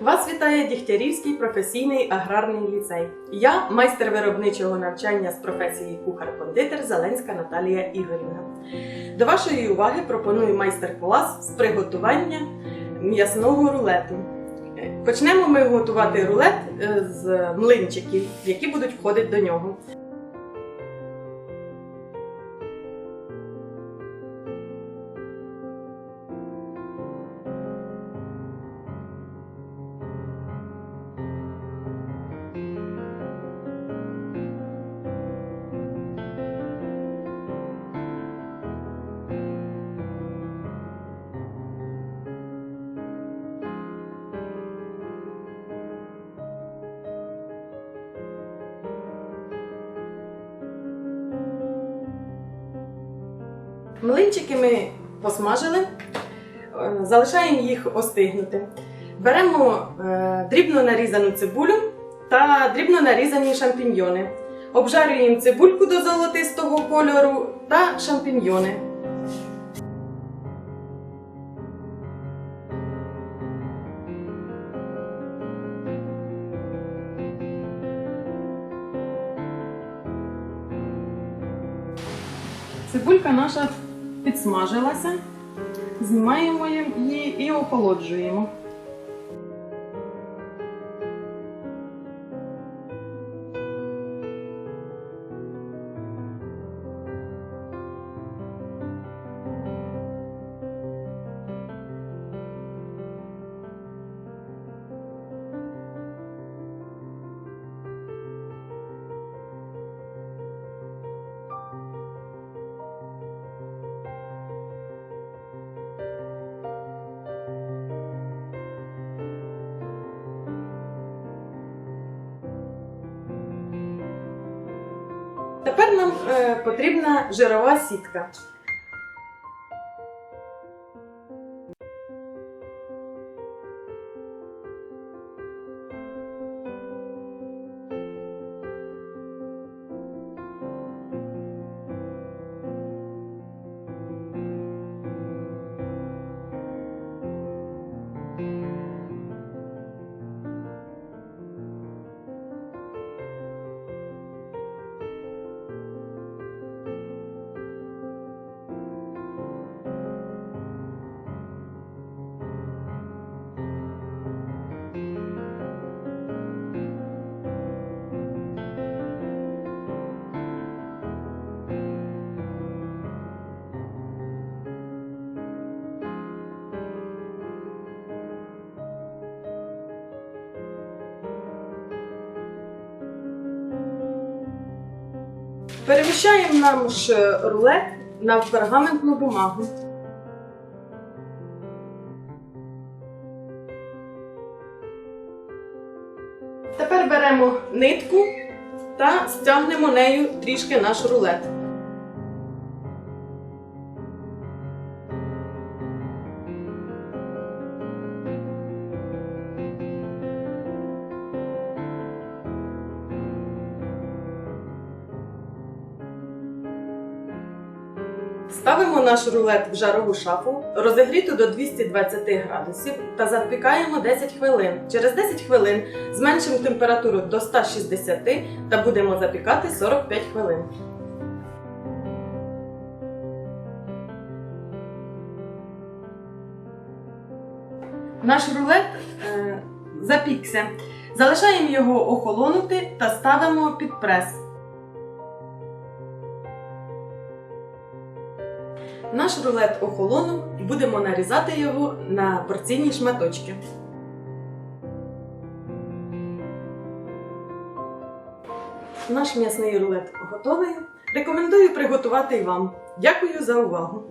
Вас вітає Дігтярівський професійний аграрний ліцей. Я майстер виробничого навчання з професії кухар-кондитер Зеленська Наталія Ігорівна. До вашої уваги пропоную майстер-клас з приготування м'ясного рулету. Почнемо ми готувати рулет е, з млинчиків, які будуть входити до нього. Млинчики ми посмажили, е, залишаємо їх остигнути. Беремо е, дрібно нарізану цибулю та дрібно нарізані шампіньйони. Обжарюємо цибульку до золотистого кольору та шампіньйони. Цибулька наша підсмажилася, знімаємо її і охолоджуємо. Тепер нам е, потрібна жирова сітка. Переміщаємо наш рулет на пергаментну бумагу. Тепер беремо нитку та стягнемо нею трішки наш рулет. Ставимо наш рулет в жарову шафу, розігріту до 220 градусів та запікаємо 10 хвилин. Через 10 хвилин зменшимо температуру до 160 та будемо запікати 45 хвилин. Наш рулет е, запікся. Залишаємо його охолонути та ставимо під прес. Наш рулет охолонув будемо нарізати його на порційні шматочки. Наш м'ясний рулет готовий. Рекомендую приготувати і вам. Дякую за увагу!